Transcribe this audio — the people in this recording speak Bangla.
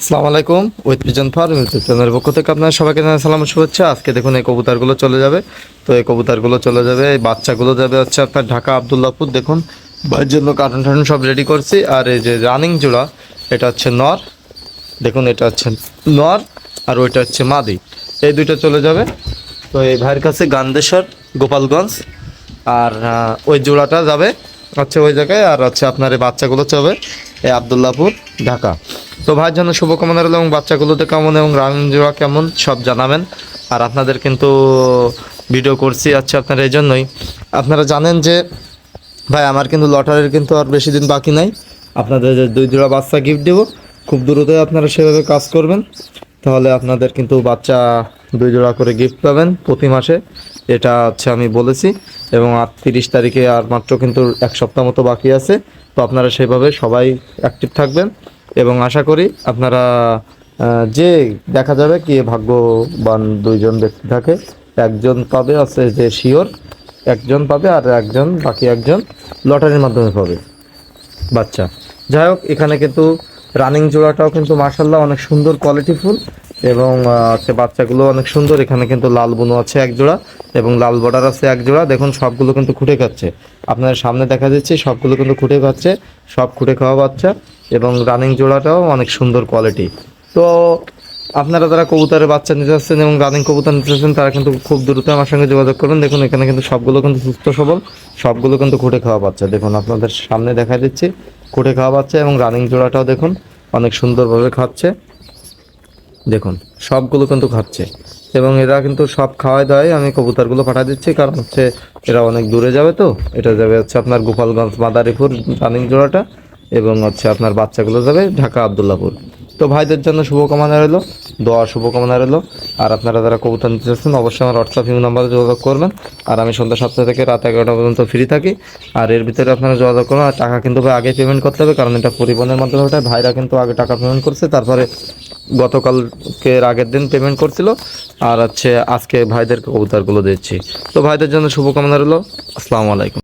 আসসালামু আলাইকুম, উইথ পিজন ফার্ম ইউটিউব চ্যানেলের পক্ষ থেকে আপনার সবাইকে জানাই সালাম শুভেচ্ছা। আজকে দেখুন এই কবুতরগুলো চলে যাবে। তো এই কবুতরগুলো চলে যাবে, এই বাচ্চাগুলো যাবে হচ্ছে আপনার ঢাকা আবদুল্লাপুর দেখুন, ভাইয়ের জন্য কার্টুন টার্টুন সব রেডি করছি। আর এই যে রানিং জোড়া, এটা হচ্ছে নর। দেখুন, এটা হচ্ছে নর আর ওইটা হচ্ছে মাদি। এই দুইটা চলে যাবে। তো এই ভাইয়ের কাছে গান্দেশ্বর, গোপালগঞ্জ। আর ওই জোড়াটা যাবে হচ্ছে ওই জায়গায়। আর হচ্ছে আপনার এই বাচ্চাগুলো চলবে এই আবদুল্লাপুর ঢাকা। তো ভাইয়ের জন্য শুভকামনা রইল এবং বাচ্চাগুলোতে কেমন এবং রান জোড়া কেমন সব জানাবেন। আর আপনাদের কিন্তু ভিডিও করছি আচ্ছা আপনারা এই জন্যই। আপনারা জানেন যে ভাই, আমার কিন্তু লটারির কিন্তু আর বেশি দিন বাকি নাই। আপনাদের দুই জোড়া বাচ্চা গিফট দেবো, খুব দ্রুতই আপনারা সেভাবে কাজ করবেন। তাহলে আপনাদের কিন্তু বাচ্চা দুই জোড়া করে গিফট পাবেন প্রতি মাসে। এটা হচ্ছে আমি বলেছি। এবং আর তিরিশ তারিখে আর মাত্র কিন্তু এক সপ্তাহ মতো বাকি আছে। তো আপনারা সেভাবে সবাই অ্যাক্টিভ থাকবেন। এবং আশা করি আপনারা যে দেখা যাবে কি ভাগ্যবান দুইজন ব্যক্তি থাকে, একজন পাবে আছে যে শিওর একজন পাবে আর একজন, বাকি একজন লটারির মাধ্যমে পাবে। বাচ্চা। যাই হোক, এখানে কিন্তু রানিং জোড়াটাও কিন্তু মার্শাল্লাহ অনেক সুন্দর কোয়ালিটি ফুল। এবং হচ্ছে বাচ্চাগুলো অনেক সুন্দর। এখানে কিন্তু লাল বুনো আছে এক জোড়া এবং লাল বর্ডার আছে এক জোড়া। দেখুন, সবগুলো কিন্তু খুঁটে খাচ্ছে। আপনার সামনে দেখা যাচ্ছে, সবগুলো কিন্তু খুঁটে খাচ্ছে, সব খুঁটে খাওয়া বাচ্চা এবং রানিং জোড়াটাও অনেক সুন্দর কোয়ালিটি তো, আপনারা যারা কবুতরের বাচ্চা নিতে চাচ্ছেন এবং রানিং কবুতর নিতে চাচ্ছেন তারা কিন্তু খুব দ্রুত আমার সঙ্গে যোগাযোগ করবেন দেখুন, এখানে কিন্তু সবগুলো কিন্তু সুস্থ সবল, সবগুলো কিন্তু খুঁটে খাওয়া বাচ্চা। দেখুন, আপনাদের সামনে দেখা দিচ্ছি খুঁটে খাওয়া বাচ্চা এবং রানিং জোড়াটাও দেখুন, অনেক সুন্দরভাবে খাচ্ছে। দেখুন, সবগুলো কিন্তু খাচ্ছে। এবং এরা কিন্তু সব খাওয়াই দাওয়াই আমি কবুতরগুলো পাঠা দিচ্ছি, কারণ হচ্ছে এরা অনেক দূরে যাবে তো। এটা যাবে হচ্ছে আপনার গোপালগঞ্জ, মাদারীপুর রানিং জোড়াটা এবং হচ্ছে আপনার বাচ্চাগুলো যাবে ঢাকা আবদুল্লাপুর তো ভাইদের জন্য শুভকামনা রইল, দোয়া শুভকামনা রইল। আর আপনারা যারা কবুতর নিতে চাচ্ছেন, অবশ্যই আমার হোয়াটসঅ্যাপ ইউ নাম্বারে যোগাযোগ করবেন। আর আমি সন্ধ্যা সাতটা থেকে রাত এগারোটা পর্যন্ত ফ্রি থাকি। আর এর ভিতরে আপনারা যোগাযোগ করুন, আর টাকা কিন্তু আগে পেমেন্ট করতে হবে, কারণ এটা পরিবহনের মাধ্যমে ওঠে ভাইরা কিন্তু আগে টাকা পেমেন্ট করছে, তারপরে গতকালকে আগের দিন পেমেন্ট করছিল আর হচ্ছে আজকে ভাইদের কবুতারগুলো দিচ্ছি। তো ভাইদের জন্য শুভকামনা রইল। আসসালামু আলাইকুম।